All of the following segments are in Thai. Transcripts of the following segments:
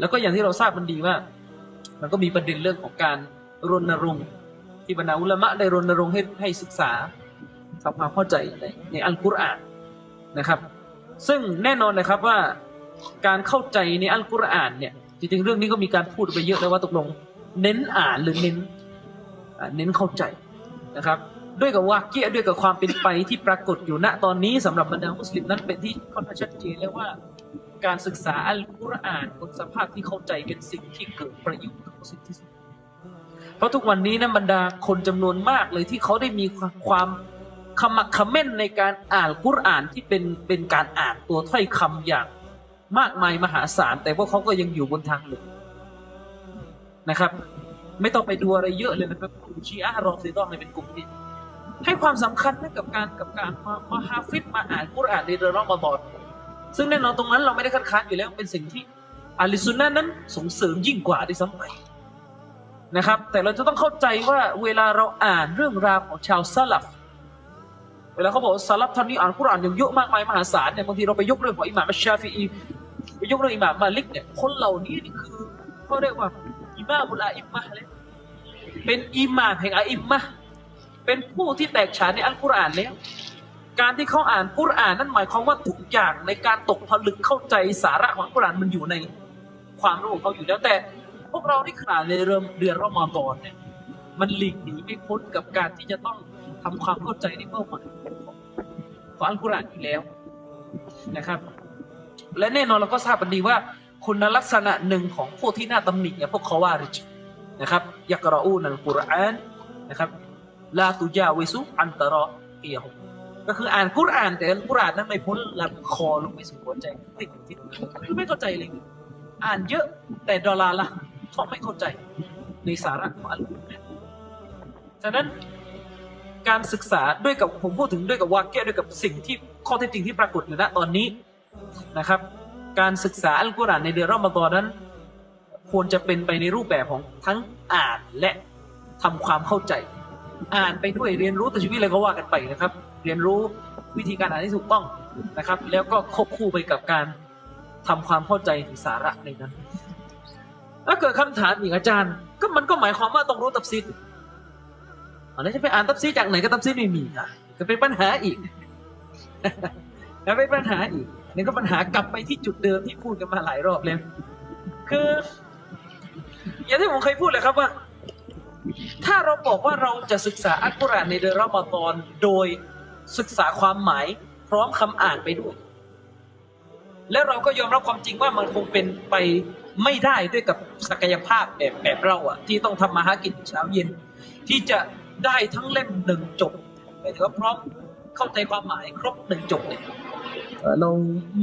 แล้วก็อย่างที่เราทราบมันดีว่า มันก็มีประเด็นเรื่องของการรณรงค์ที่บรรดาอุลามะได้รณรงค์ให้ให้ศึกษาทำความเข้าใจในในอัลกุรอานนะครับ ซึ่งแน่นอนนะครับว่าการเข้าใจในอัลกุรอานเนี่ยจริงๆเรื่องนี้ก็มีการพูดไปเยอะแล้วว่าตกลง เน้นอ่านหรือเน้นเน้นเข้าใจนะครับ ด้วยกับวาเกียด้วยกับความเป็นไปที่ปรากฏอยู่ณตอนนี้สำหรับบรรดามุสลิมนั้นเป็นที่ค่อนข้างชัดเจนแล้วว่า การศึกษาอัลกุรอานบนสภาพที่เข้าใจเป็นสิ่งที่เกิดประโยชน์กับสลิมที่สุด เพราะทุกวันนี้นะบรรดาคนจำนวนมากเลยที่เขาได้มีความขมักขม้นในการอ่านกุรอานที่เป็นเป็นการอ่านตัวถ้อยคำอย่างมากมายมหาศาล แต่พวกเขาก็ยังอยู่บนทางหลงนะครับ ไม่ต้องไปดูอะไรเยอะเลยนะครับกลุ่มชีอะรอซีดอนเนี่ยเป็นกลุ่มที่ให้ความสำคัญนะกับการกับการมามาฮาฟิดมาอ่านกุรอานในเดือนรอมฎอน ซึ่งแน่นอนตรงนั้นเราไม่ได้คัดค้านอยู่แล้วเป็นสิ่งที่อาลิซุนนะห์นั้นส่งเสริมยิ่งกว่าด้วยซ้ำไปนะครับ แต่เราจะต้องเข้าใจว่าเวลาเราอ่านเรื่องราวของชาวซาลับเวลาเขาบอกซาลับท่านนี้อ่านกุรอานอย่างเยอะมากมายมหาศาลเนี่ยบางทีเราไปยกเรื่องของอิหม่ามชาฟีอีไปยกเรื่องอิหม่ามมาลิกเนี่ยคนเหล่านี้นี่คือเขาเรียกว่าอิหม่ามุลอาอิมมะเลยเป็นอิหม่ามแห่งอาอิมมะห์เป็นผู้ที่แตกฉานในอัลกุรอานแล้ว การที่เขาอ่านกุรอานนั่นหมายความว่าทุกอย่างในการตกผลึกเข้าใจสาระของกุรอานมันอยู่ในความรู้ของเขาอยู่แล้วแต่ พวกเราที่ขาดในเริ่มเดือนรอมฎอนเนี่ยมันหลีกหนีไม่พ้นกับการที่จะต้องทำความเข้าใจในเป้าหมายของอัลกุรอานอยู่แล้วนะครับ และแน่นอนเราก็ทราบกันดีว่า คุณลักษณะหนึ่งของพวกที่น่าตำหนิเนี่ยพวกเขาว่าริจนะครับยักรอูนัลกุรอานนะครับลาตุยาวิสุอันตรอเอียฮุ ก็คืออ่านกุรอ่านแต่กุรอานนั้นไม่พ้นลำคอลงไปสู่หัวใจติดติดคือไม่เข้าใจเลย อ่านเยอะแต่ดอลลาร์ละเพราะไม่เข้าใจในสาระของอัลกุรอานฉะนั้นการศึกษาด้วยกับผมพูดถึงด้วยกับวาเกะด้วยกับสิ่งที่ข้อเท็จจริงที่ปรากฏอยู่ณตอนนี้นะครับ การศึกษาอัลกุรอานในเดือนรอมฎอนนั้น ควรจะเป็นไปในรูปแบบของทั้งอ่านและทำความเข้าใจ อ่านไปด้วยเรียนรู้ตัวชีวิตอะไรก็ว่ากันไปนะครับ เรียนรู้วิธีการอ่านที่ถูกต้องนะครับ แล้วก็ควบคู่ไปกับการทำความเข้าใจถึงสาระในนั้นถ้าเกิดคำถามอีกอาจารย์ ก็มันก็หมายความว่าต้องรู้ตับซีดอันนี้จะไปอ่านตับซีดจากไหนก็ตับซีดไม่มีอะก็เป็นปัญหาอีกแล้วเป็นปัญหาอีกนี่ก็ปัญหากลับไปที่จุดเดิมที่พูดกันมาหลายรอบแล้วคืออย่างที่ผมเคยพูดเลยครับว่า ถ้าเราบอกว่าเราจะศึกษาอัลกุรอานในเดือนรอมฎอนโดยศึกษาความหมายพร้อมคำอ่านไปด้วย แล้วเราก็ยอมรับความจริงว่ามันคงเป็นไปไม่ได้ด้วยกับศักยภาพแบบแบบเราอะที่ต้องทำมาหากินเช้าเย็น ที่จะได้ทั้งเล่มหนึ่งจบหมายถึงว่าพร้อมเข้าใจความหมายครบหนึ่งจบเนี่ยเอ่อเรา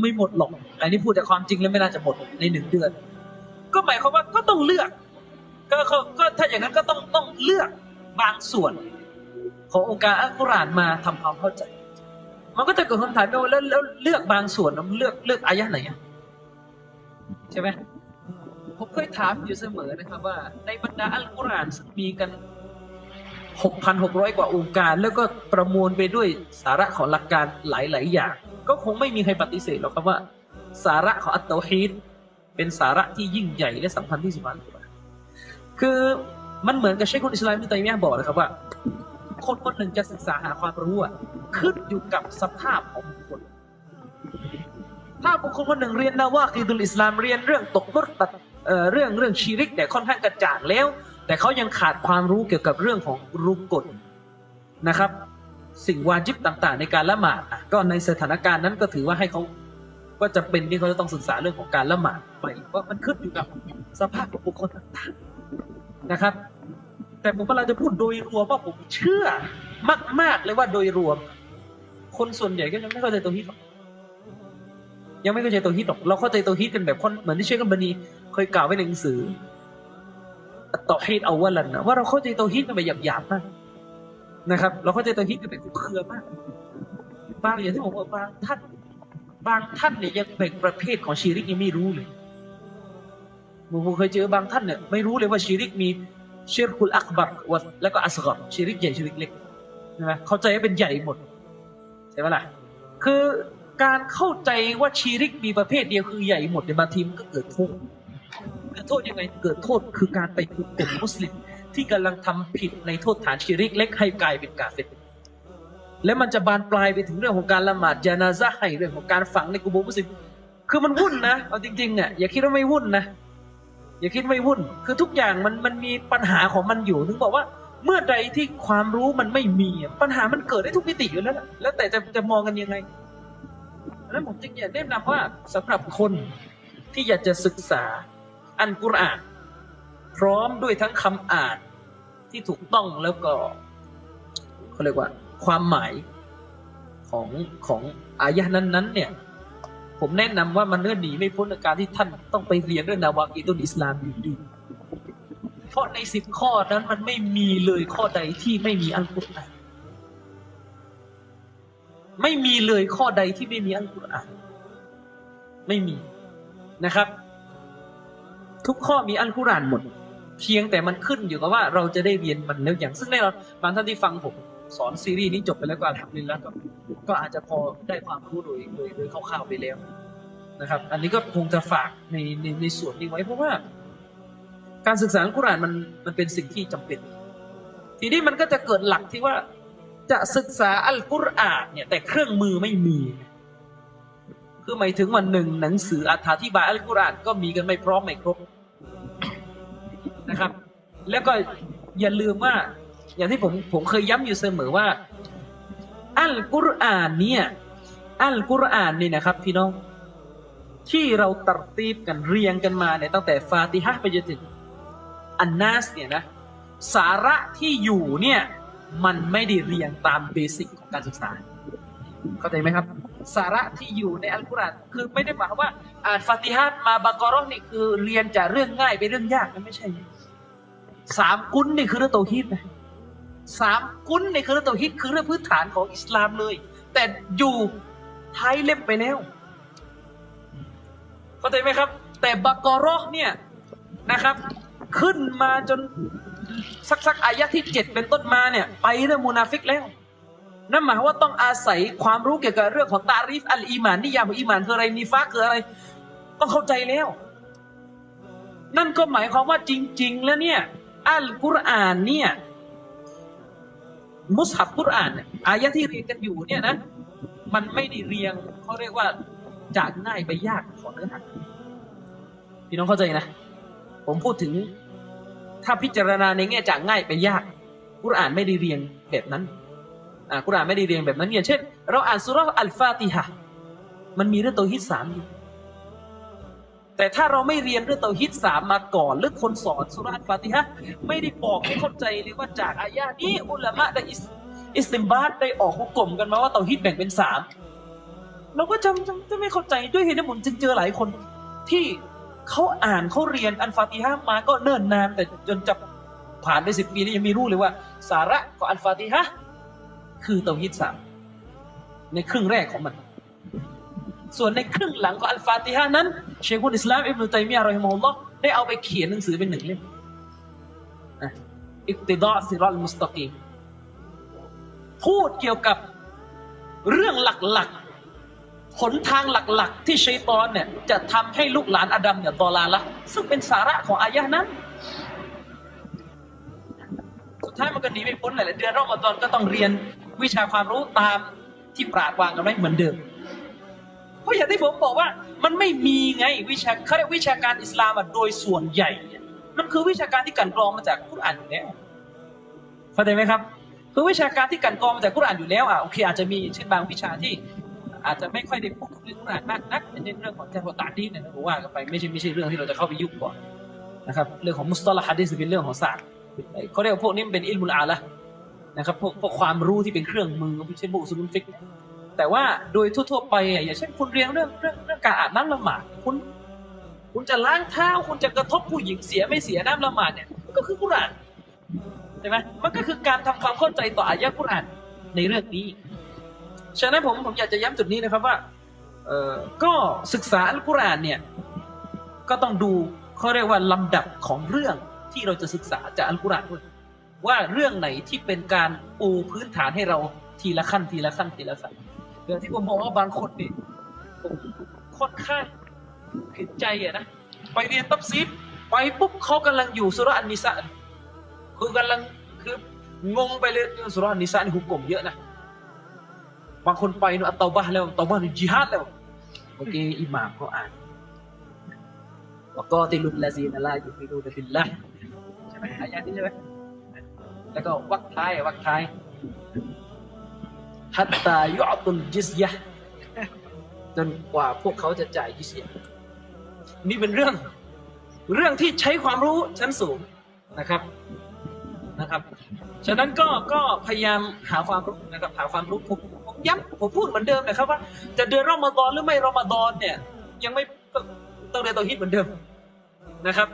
ไม่หมดหรอกอันนี้พูดแต่ความจริงแล้วไม่น่าจะหมดในหนึ่งเดือน ก็หมายความว่าก็ต้องเลือก ก็ก็ก็ถ้าอย่างนั้นก็ต้องต้องเลือกบางส่วน ขององค์การอัลกุรอานมาทำความเข้าใจ มันก็จะเกิดคำถามว่าแล้วแล้วเลือกบางส่วนแล้วเลือกเลือกอายะไหนอะใช่ไหมผมเคยถามอยู่เสมอนะครับว่า ในบรรดาอัลกุรอานซึ่งมีกัน6,600กว่าองค์การ แล้วก็ประมวลไปด้วยสาระของหลักการหลาย ๆ อย่าง ก็คงไม่มีใครปฏิเสธหรอกครับว่า สาระของอัตโตฮีดเป็นสาระที่ยิ่งใหญ่และสำคัญที่สุดของอัลกุรอาน คือมันเหมือนกับเชคคนอิสลามมิตัยมียะบอกเลยครับว่า คนคนหนึ่งจะศึกษาหาความรู้อะขึ้นอยู่กับสภาพของบุคคลถ้าบุคคลคนหนึ่งเรียนนะว่าคีดุลอิสลามเรียนเรื่องตกมุรตัดเรื่องเรื่องชีริกแต่ค่อนข้างกระจ่างแล้ว แต่เขายังขาดความรู้เกี่ยวกับเรื่องของรุกกฎนะครับ สิ่งวาจิบต่าง ๆ ในการละหมาดอะก็ในสถานการณ์นั้นก็ถือว่าให้เขาก็จะเป็นที่เขาจะต้องศึกษาเรื่องของการละหมาดไปว่ามันขึ้นอยู่กับสภาพของบุคคลต่างๆ นะครับ แต่ผมกำลังจะพูดโดยรวมว่าผมเชื่อ มาก ๆ เลยว่าโดยรวม คนส่วนใหญ่ก็ยังไม่เข้าใจตัวฮิตหรอกยังไม่เข้าใจตัวฮิตหรอกเราเข้าใจตัวฮิตกันแบบคนเหมือนที่เชคกันบันีเคยกล่าวไว้ในหนังสือต่อฮิตเอาว่าลันนะว่าเราเข้าใจตัวฮิตกันแบบหยาบๆมากนะครับ เราเข้าใจตัวฮิตกันแบบคลุมเครือมากบางอย่างที่ผมบอกบางท่านบางท่านเนี่ยยังแบ่งประเภทของชีริกยังไม่รู้เลย ผมเคยเจอบางท่านเนี่ยไม่รู้เลยว่าชีริกมีเชิรคุลอักบัรวะแล้วก็อัสกอรชิริกใหญ่ชิริกเล็กใช่ไหมเข้าใจว่าเป็นใหญ่หมดใช่ไหมล่ะคือการเข้าใจว่าชีริกมีประเภทเดียวคือใหญ่หมดในยบางทีมันก็เกิดทุกข์โทษยังไงเกิดโทษคือการไปปลุกลุ่มมุสลิมที่กำลังทำผิดในโทษฐานชิริกเล็กให้กลายเป็นกาเฟตแล้วมันจะบานปลายไปถึงเรื่องของการละหมาดยานาซะให้เรื่องของการฝังในกุโบมุสลิมคือมันวุ่นนะเอาจริงๆเนี่ยอย่าคิดว่าไม่วุ่นนะ อย่าคิดไม่วุ่น คือทุกอย่างมันมันมีปัญหาของมันอยู่ ถึงบอกว่าเมื่อใดที่ความรู้มันไม่มี ปัญหามันเกิดได้ทุกมิติอยู่แล้วแล้วแต่จะจะมองกันยังไงแล้วผมจึงอยากแนะนำว่าสำหรับคนที่อยากจะศึกษาอันกุรอาน พร้อมด้วยทั้งคำอ่านที่ถูกต้องแล้วก็เขาเรียกว่า ความหมายของของอายะนั้นๆเนี่ย ผมแนะนำว่ามันเนื่อหนีไม่พ้นจากการที่ท่านต้องไปเรียนเรื่องนาวากีตุลอิสลามอยู่ดี เพราะในสิบข้อนั้นมันไม่มีเลยข้อใดที่ไม่มีอัลกุรอานไม่มีเลยข้อใดที่ไม่มีอัลกุรอานไม่มีนะครับ ทุกข้อมีอัลกุรอานหมด เพียงแต่มันขึ้นอยู่กับว่าเราจะได้เรียนมันแล้วอย่าง ซึ่งแน่นอนบางท่านที่ฟังผม สอนซีรีส์นี้จบไปแล้วก็ทำลินแล้วก็ก็อาจจะพอได้ความรู้โดยโดยโดยคร่าวๆไปแล้วนะครับ อันนี้ก็คงจะฝากในในในส่วนนี้ไว้เพราะว่า การศึกษาอัลกุรอานมันมันเป็นสิ่งที่จำเป็น ทีนี้มันก็จะเกิดหลักที่ว่าจะศึกษาอัลกุรอานเนี่ยแต่เครื่องมือไม่มีคือหมายถึงวันหนึ่งหนังสืออธิบายอัลกุรอานก็มีกันไม่พร้อมไม่ครบนะครับ แล้วก็อย่าลืมว่า อย่างที่ผมผมเคยย้ำอยู่เสมอว่า อัลกุรอานเนี่ยอัลกุรอานนี่นะครับ พี่น้อง ที่เราตัดตีบกันเรียงกันมาเนี่ยตั้งแต่ฟาติฮะไปจนถึงอันนัสเนี่ยนะสาระที่อยู่เนี่ยมันไม่ได้เรียงตามเบสิกของการศึกษา เข้าใจไหมครับ สาระที่อยู่ในอัลกุรอานคือไม่ได้หมายความว่าอ่านฟาติฮะมาบากรอนี่คือเรียนจากเรื่องง่ายไปเรื่องยากมันไม่ใช่สามกุนนี่คือเรื่องเตฮีดนะ สามกุนนี่คือเรื่องเตาฮีดคือเรื่องพื้นฐานของอิสลามเลย แต่อยู่ท้ายเล่มไปแล้วเข้าใจไหมครับ แต่บากอเรอเนี่ยนะครับ ขึ้นมาจนสักสักอายะที่เจ็ดเป็นต้นมาเนี่ย ไปเรื่องมูนาฟิกแล้วนั่นหมายว่าต้องอาศัยความรู้เกี่ยวกับเรื่องของตาริฟอัลอีมานนิยามของอีมานคืออะไรนิฟ้าคืออะไร ต้องเข้าใจแล้ว นั่นก็หมายความว่าจริง ๆ แล้วเนี่ยอัลกุรอานเนี่ย มุสฮับกุรอานเนี่ยอายะที่เรียนกันอยู่เนี่ยนะ มันไม่ได้เรียงเขาเรียกว่าจากง่ายไปยากของเนื้อหาพี่น้องเข้าใจนะ ผมพูดถึงถ้าพิจารณาในแง่จากง่ายไปยาก กุรอานไม่ได้เรียงแบบนั้นอ่ากุรอานไม่ได้เรียงแบบนั้นอย่างเช่น เราอ่านสุราะห์อัลฟาติฮะมันมีเรื่องเตาฮิดสามอยู่ แต่ถ้าเราไม่เรียนเรื่องเตาฮิดสามมาก่อนหรือคนสอนสุราะห์อัลฟาติฮะไม่ได้บอกให้เข้าใจเลยว่าจากอายะนี้อุลามะได้อิสอิสติมบาตได้ออกหุกกลมกันมาว่าเตาฮิดแบ่งเป็นสามเราก็จำจำจะไม่เข้าใจด้วยเหตุผลจึงเจอหลายคนที่เขาอ่านเขาเรียนอันฟาติฮะมาก็เนิ่นนาน แต่จนจะผ่านไปสิบปีนี่ยังไม่รู้เลยว่า สาระของอันฟาติฮะคือเตาฮิดสามในครึ่งแรกของมัน ส่วนในครึ่งหลังของอัลฟาติฮะนั้น เชคุลอิสลามอิบนุตัยมียะรอฮิมะฮุลลอฮ์ได้เอาไปเขียนหนังสือเป็นหนึ่งเล่มอะอิกติดาซิรัลมุสตะกีมพูดเกี่ยวกับเรื่องหลักๆ หนทางหลักๆ ที่ชัยตอนเนี่ยจะทำให้ลูกหลานอาดัมเนี่ยตอลาละ ซึ่งเป็นสาระของอายะนั้น สุดท้ายมันก็หนีไม่พ้นแหละเดือนรอมฎอนก็ต้องเรียนวิชาความรู้ตามที่ปราดวางกันไว้เหมือนเดิม ราะอย่างที่ผมบอกว่า มันไม่มีไงวิชาเขาเรียกวิชาการอิสลามอะโดยส่วนใหญ่นี่ยมันคือวิชาการที่กันกรองมาจากกุรอานอยู่แล้วเข้าใจไหมครับ คือวิชาการที่กันกรองมาจากกุรอานอยู่แล้วอะโอเคอาจจะมีเช่นบางวิชาที่ อาจจะไม่ค่อยได้พูดถึงเรื่องกุรอานมากนักในเรื่องของการตาดีเนี่ยนะผมว่ากันไปไม่ใช่ไม่ใช่เรื่องที่เราจะเข้าไปยุ่งก่อนนะครับเรื่องของมุสตอลฮะดีษเป็นเรื่องของศาสตร์เขาเรียกว่าพวกนี้มันเป็นอิลมุลอาละนะครับพวกพวกความรู้ที่เป็นเครื่องมือไม่ใช่บุสุลฟิก แต่ว่าโดยทั่วๆไปอย่างเช่นคุณเรียนเรื่องเรื่องเรื่องการอาบน้ำละหมาดคุณ คุณจะล้างเท้า คุณจะกระทบผู้หญิงเสียไม่เสียน้ำละหมาดเนี่ยก็คือกุรานใช่ไหมมันก็คือการทำความเข้าใจต่ออายะกุรานในเรื่องนี้ฉะนั้นผมผมอยากจะย้ำจุดนี้นะครับว่าเออก็ศึกษาอัลกุรอานเนี่ยก็ต้องดูเขาเรียกว่าลำดับของเรื่องที่เราจะศึกษาจากอัลกุรอานด้วยว่าเรื่องไหนที่เป็นการปูพื้นฐานให้เราทีละขั้นทีละขั้นทีละขั้น เรื่องที่ผมบอกว่าบางคนนี่ผมค่อนข้างผิดใจอะนะ ไปเรียนตับซีดไปปุ๊บเขากำลังอยู่สุราะห์อันนิสะคือกำลังคืองงไปเลยสุราะห์อันนิสะนี่หุกกลมเยอะนะบางคนไปเนอะอัตตาบะห์แล้วตาบะห์นี่จิฮาดแล้วเมื่อกี้อิหม่ามเขาอ่านวก็ติลุลลาซีนลายุมินูนบิลละใช่ไหมอายะนี้ใช่ไหมแล้วก็วักท้ายวักท้าย ฮัตตายุอตุลจิซยะจนกว่าพวกเขาจะจ่ายจิซยะนี่เป็นเรื่อง เรื่องที่ใช้ความรู้ชั้นสูงนะครับนะครับ ฉะนั้นก็ก็พยายามหาความรู้นะครับหาความรู้ผมผมย้ำผมพูดเหมือนเดิมนะครับว่าจะเดือนรอมฎอนหรือไม่รอมฎอนเนี่ย ยังไม่ต้องต้องเรียนตัวฮิตเหมือนเดิมนะครับ